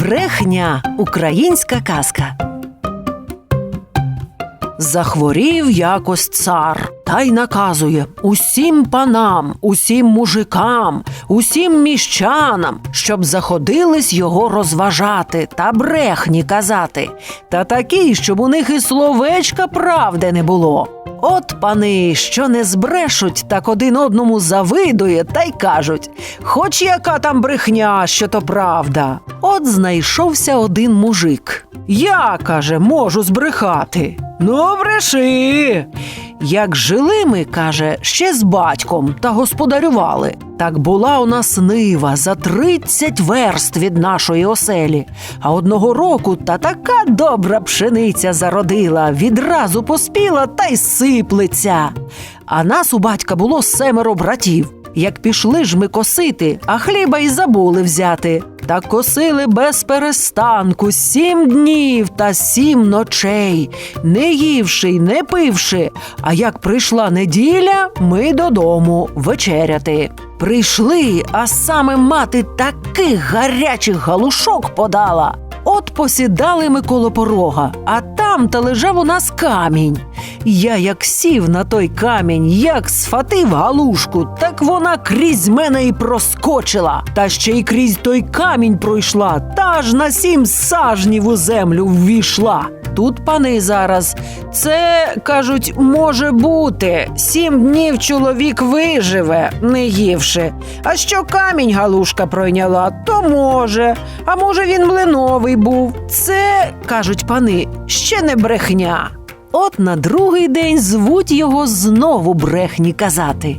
Брехня українська казка. Захворів якось цар та й наказує усім панам, усім мужикам, усім міщанам, щоб заходились його розважати та брехні казати, та такі, щоб у них і словечка правди не було. От пани, що не збрешуть, так один одному завидує та й кажуть: хоч яка там брехня, що то правда. От знайшовся один мужик. Я, каже, можу збрехати. Ну, бреши. Як жили ми, каже, ще з батьком та господарювали. Так була у нас нива за тридцять верст від нашої оселі. А одного року та така добра пшениця зародила, відразу поспіла та й сиплеться. А нас у батька було семеро братів. Як пішли ж ми косити, а хліба й забули взяти. Та косили без перестанку сім днів та сім ночей, не ївши й не пивши. А як прийшла неділя, ми додому вечеряти. Прийшли, а саме мати таких гарячих галушок подала. От посідали ми коло порога, а там та лежав у нас камінь. Я як сів на той камінь, як сфатив галушку, так вона крізь мене і проскочила, та ще й крізь той камінь пройшла, та аж на сім сажнів у землю ввійшла. Тут пани зараз. Це кажуть, може бути. Сім днів чоловік виживе, не ївши. А що камінь галушка пройняла, то може. А може він млиновий був. Це, кажуть пани, ще не брехня. От на другий день звуть його знову брехні казати.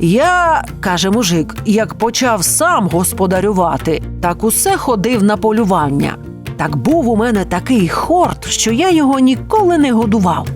Я, каже мужик, як почав сам господарювати, так усе ходив на полювання. Так був у мене такий хорт, що я його ніколи не годував.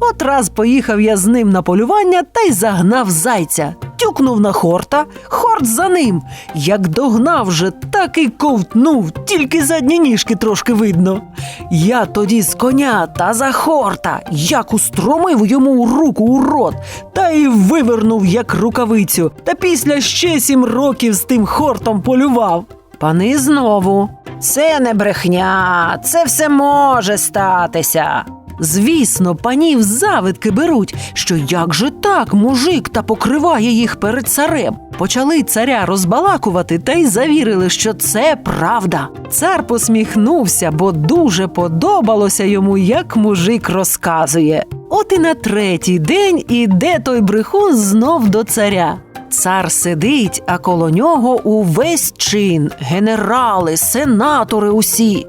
От раз поїхав я з ним на полювання та й загнав зайця, тюкнув на хорта, хорт за ним. Як догнав же, так і ковтнув, тільки задні ніжки трошки видно. Я тоді з коня та за хорта, як устромив йому руку у рот, та й вивернув, як рукавицю, та після ще сім років з тим хортом полював. Пани знову. Це не брехня, це все може статися. Звісно, панів завидки беруть, що як же так мужик та покриває їх перед царем. Почали царя розбалакувати та й завірили, що це правда. Цар посміхнувся, бо дуже подобалося йому, як мужик розказує. От і на третій день іде той брехун знов до царя. Цар сидить, а коло нього увесь чин, генерали, сенатори усі.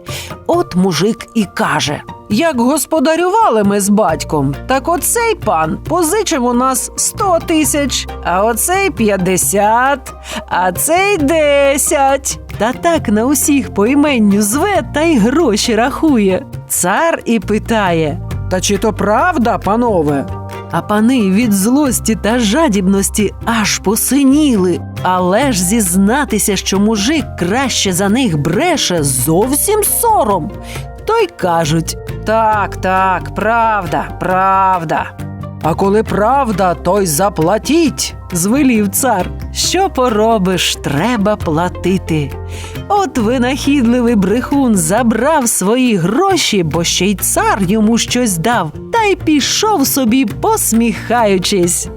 От мужик і каже: Як господарювали ми з батьком, так оцей пан позичив у нас сто тисяч, а оцей п'ятдесят, а цей десять. Та так на усіх по іменню зве та й гроші рахує. Цар і питає: Та чи то правда, панове? А пани від злості та жадібності аж посиніли. Але ж зізнатися, що мужик краще за них бреше, зовсім сором. То й кажуть: так, так, правда, правда. А коли правда, то й заплатіть, звелів цар. Що поробиш, треба платити. От винахідливий брехун забрав свої гроші, бо ще й цар йому щось дав, та й пішов собі, посміхаючись.